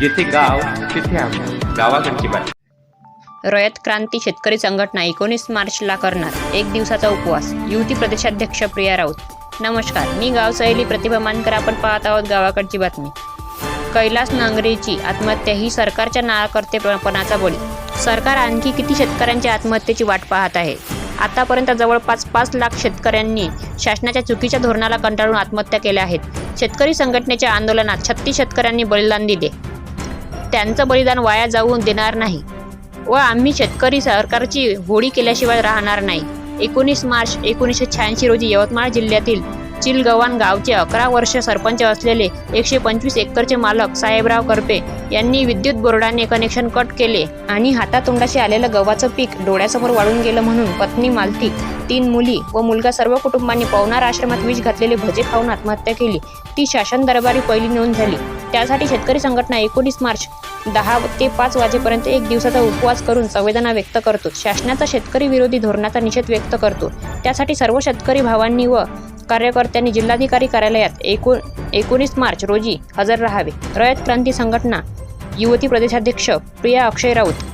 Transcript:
जेथे गाव तिथे आम्ही गावाकडची बातमी. रयत क्रांती शेतकरी संघटना एकोणीस मार्चला करणार. एक दिवसाचा उपवास. युवती प्रदेशाध्यक्ष प्रिया राऊत. नमस्कार. मी गाव सहेली प्रतिभा मानकर. आपण पाहत आहोत गावाकडची बातमी. कैलास नांगरेची आत्महत्या ही सरकारच्या नाळकर्तेपणाचा बळी सरकार आणखी किती शेतकऱ्यांच्या आत्महत्येची वाट पाहत आहे? आतापर्यंत जवळपास पाच लाख शेतकऱ्यांनी शासनाच्या चुकीच्या धोरणाला कंटाळून आत्महत्या केल्या आहेत. शेतकरी संघटनेच्या आंदोलनात छत्तीस शेतकऱ्यांनी बलिदान दिले. त्यांचं बलिदान वाया जाऊ देणार नाही व आम्ही शेतकरी सरकारची होळी केल्याशिवाय राहणार नाही. एकोणीस मार्च एकोणीसशे शहाऐंशी रोजी यवतमाळ जिल्ह्यातील चिलगव्हाण गावचे अकरा वर्ष सरपंच असलेले एकशे पंचवीस एकरचे मालक साहेबराव करपे यांनी विद्युत बोर्डाने कनेक्शन कट केले आणि हातातोंडाशी आलेलं गव्हाचं पीक डोळ्यासमोर वाळून गेलं म्हणून पत्नी मालती तीन मुली व मुलगा सर्व कुटुंबांनी पवनार आश्रमात विष घातलेले भजे खाऊन आत्महत्या केली. ती शासन दरबारी पहिली नोंद झाली. त्यासाठी शेतकरी संघटना एकोणीस मार्च दहा ते पाच वाजेपर्यंत एक दिवसाचा उपवास करून संवेदना व्यक्त करतो. शासनाचा शेतकरी विरोधी धोरणाचा निषेध व्यक्त करतो. त्यासाठी सर्व शेतकरी भावांनी व कार्यकर्त्यांनी जिल्हाधिकारी कार्यालयात एकोण एकोणीस मार्च रोजी हजर राहावे. रयत क्रांती संघटना युवती प्रदेशाध्यक्ष प्रिया अक्षय राऊत